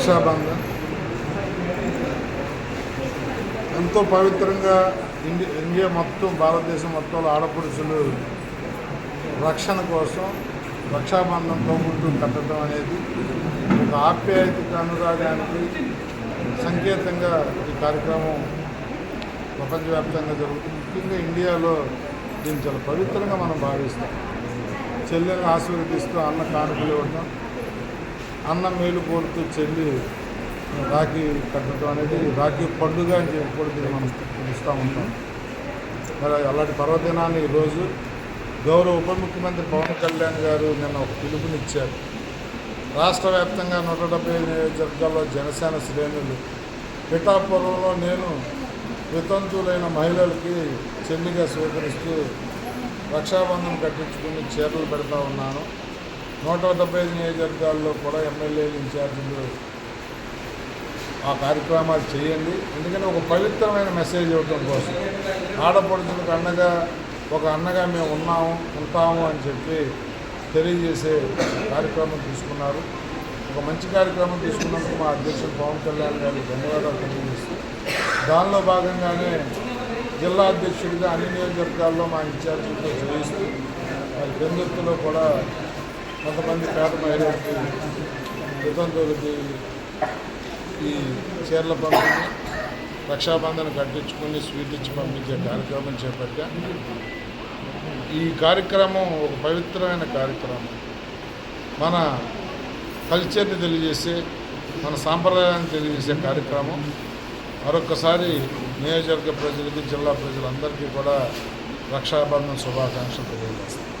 రక్షాబంధం ఎంతో పవిత్రంగా ఇండి ఇండియా మొత్తం భారతదేశం మొత్తంలో ఆడపడుచులు రక్షణ కోసం రక్షాబంధంతో ముందు కట్టడం అనేది ఒక ఆప్యాయతకి అనురాగానికి సంకేతంగా ఈ కార్యక్రమం ప్రపంచవ్యాప్తంగా జరుగుతుంది. ముఖ్యంగా ఇండియాలో దీన్ని చాలా పవిత్రంగా మనం భావిస్తాం. చెల్లెలను ఆశీర్వదిస్తూ అన్న కానుకలు ఇవ్వటం అన్న మేలు కోరుతూ చెల్లి రాఖీ కట్టడం అనేది రాఖీ పండుగ అని చెప్పి మనం పిలుస్తూ ఉంటాం. మరి అలాంటి పర్వదినాన్ని ఈరోజు గౌరవ ఉప ముఖ్యమంత్రి పవన్ కళ్యాణ్ గారు నిన్న ఒక పిలుపునిచ్చారు. రాష్ట్ర వ్యాప్తంగా నూట డెబ్బై నియోజకవర్గాల్లో జనసేన శ్రేణులు. పిఠాపురంలో నేను వితంతువులైన మహిళలకి చెల్లిగా స్వీకరిస్తూ రక్షాబంధం కట్టించుకుని చీరలు పెడతా ఉన్నాను. నూట డెబ్బై ఐదు నియోజకవర్గాల్లో కూడా ఎమ్మెల్యేలు ఇన్ఛార్జీలు ఆ కార్యక్రమాలు చేయండి. ఎందుకంటే ఒక పవిత్రమైన మెసేజ్ ఇవ్వడం కోసం. ఆడపడుచులకు అండగా ఒక అన్నగా మేము ఉన్నాము ఉంటాము అని చెప్పి తెలియజేసే కార్యక్రమం తీసుకున్నారు. ఒక మంచి కార్యక్రమం తీసుకున్నందుకు మా అధ్యక్షుడు పవన్ కళ్యాణ్ గారికి ధన్యవాదాలు తెలియజేస్తూ దానిలో భాగంగానే జిల్లా అధ్యక్షుడిగా అన్ని నియోజకవర్గాల్లో మా ఇన్ఛార్జీలతో చేయిస్తూ వారి బెందుర్తిలో కూడా కొంతమంది పేద మహిళలకి వితంతువులకి ఈ చీరల పంపిణీ రక్షాబంధన కట్టించుకుని స్వీట్ ఇచ్చి పంపించే కార్యక్రమం చేపట్టా. ఈ కార్యక్రమం ఒక పవిత్రమైన కార్యక్రమం. మన కల్చర్ని తెలియజేసే మన సాంప్రదాయాన్ని తెలియజేసే కార్యక్రమం. మరొకసారి నియోజకవర్గ ప్రజలకి జిల్లా ప్రజలందరికీ కూడా రక్షాబంధన శుభాకాంక్షలు తెలియజేస్తాను